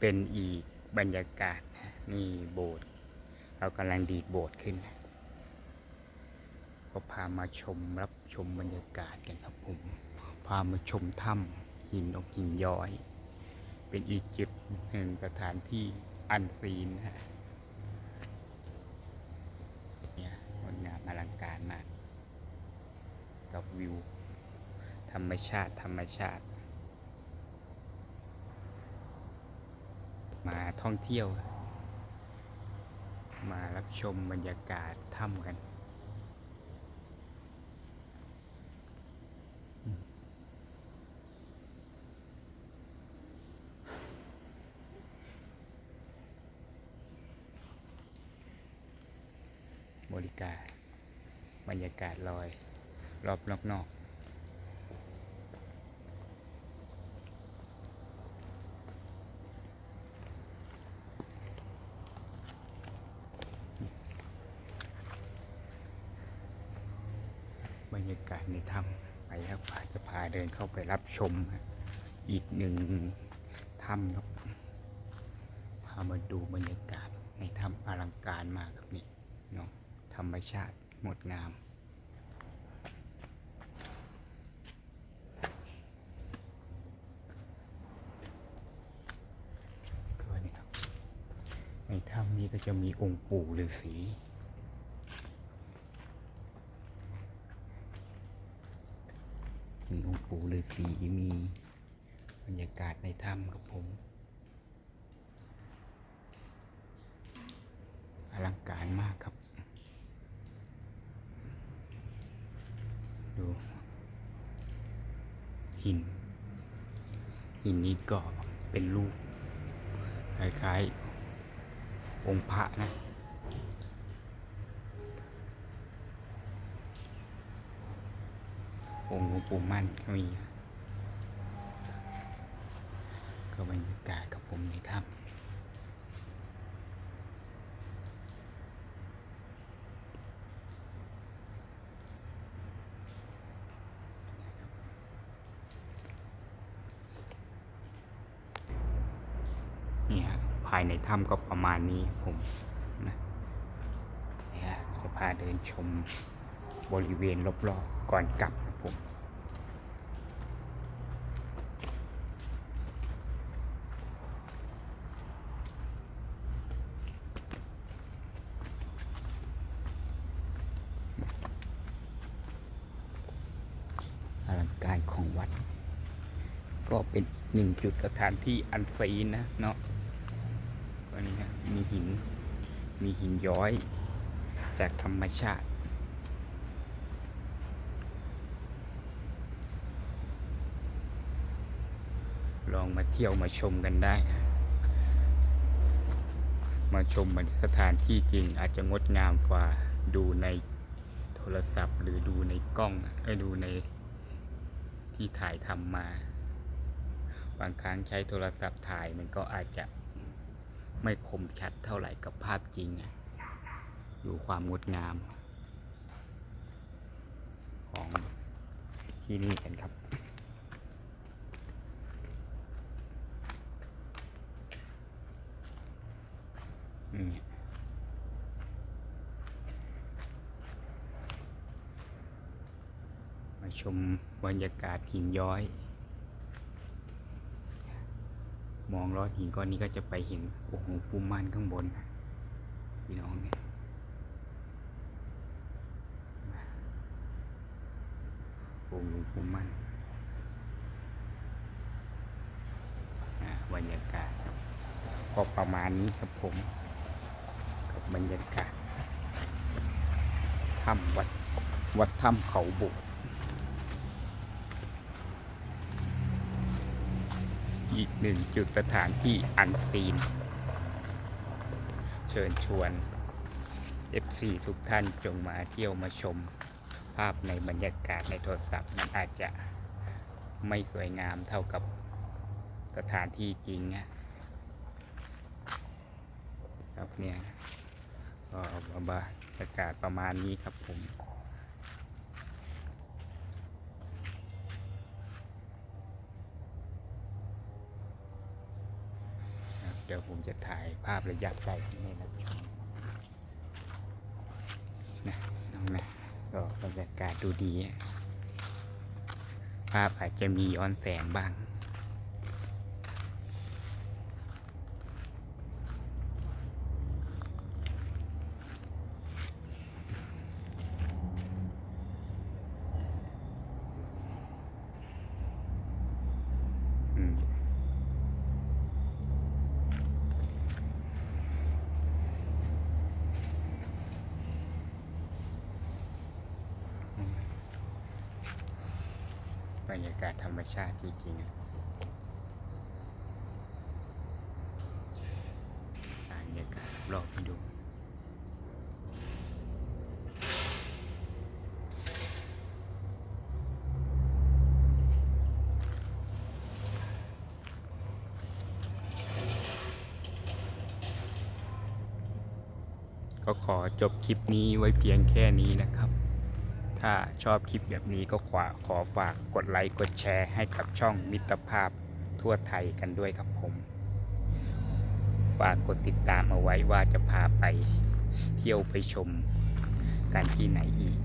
เป็นอีกบรรยากาศนี่โบสถ์เรากำลังดีดโบสถ์ขึ้น ก็พามาชมรับชมบรรยากาศกันครับผม พามาชมถ้ำหินอกหินย้อย เป็นอีกจุดหนึ่งสถานที่อันซีนนะฮะเนี่ยงดงามอลังการมาก กับวิว ธรรมชาติธรรมชาติ มาท่องเที่ยว มารับชมบรรยากาศถ้ำกัน บริการบรรยากาศลอย รอบนอกน รยากาศในถ้ำไปครับจะพาเดินเข้าไปรับชม อีกหนึ่งถ้ำครับพามาดูบรรยากาศในถ้ำอลังการมากครับนี่เนาะธรรมชาติงดงามก็นี่ครับในถ้ำนี้ก็จะมีองค์ปู่ฤาษี มีองค์ปู่ฤาษีมีบรรยากาศในถ้ำครับผมอลังการมากครับ ดู หิน หินนี้ก็เป็นรูปคล้ายๆองค์พระนะ องค์หลวงปู่มั่นก็มีก็บรรยากาศกับผมในถ้ำนี่ฮะภายในถ้ำก็ประมาณนี้ผมนะนี่ฮะจะพาเดินชมบริเวณรอบๆก่อนกลับครับ ผมอลังการของวัด ก็เป็นหนึ่งจุดสถานที่อันซีนนะเนาะก็นี่ฮะมีหิน มีหินย้อยจากธรรมชาติ ลองมาเที่ยวมาชมกันได้ มาชมมันสถานที่จริงอาจจะงดงามกว่าดูในโทรศัพท์ หรือดูในกล้องเอ้ดูในที่ถ่ายทำมา บางครั้งใช้โทรศัพท์ถ่ายมันก็อาจจะไม่คมชัดเท่าไหร่กับภาพจริงอะดูความงดงาม ของที่นี่กันครับ นี่มา ชมบรรยากาศหินย้อย มองลอดหินก้อนนี้ก็จะไปเห็นโอ้โหปูมันข้างบนนะพี่น้องเนี่ยโอ้โหปูมันอ่าบรรยากาศครับก็ประมาณนี้ครับผม กับบรรยากาศถ้ำวัดวัดถ้ำเขาบุก อีกหนึ่งจุดสถานที่อันซีน เชิญชวน FC ทุกท่านจงมาเที่ยวมาชม ภาพในบรรยากาศในโทรศัพท์มันอาจจะไม่สวยงามเท่ากับสถานที่จริงนะครับเนี่ยก็บรรยากาศประมาณนี้ครับผม ดี๋ยวผมจะถ่ายภาพระยะไกลนี่นะนะน้องนะก็บรรยากาศดูดี ภาพอาจจะมีออนแสงบ้าง อืม บรรยากาศธรรมชาติจริงๆอะบรรยากาศรอบดูก็ขอจบคลิปนี้ไว้เพียงแค่นี้นะครับ ถ้าชอบคลิปแบบนี้ก็ขอขอฝากกดไลค์กดแชร์ให้กับช่องมิตรภาพทั่วไทยกันด้วยครับผม ฝากกดติดตามเอาไว้ว่าจะพาไปเที่ยวไปชมกันที่ไหนอีก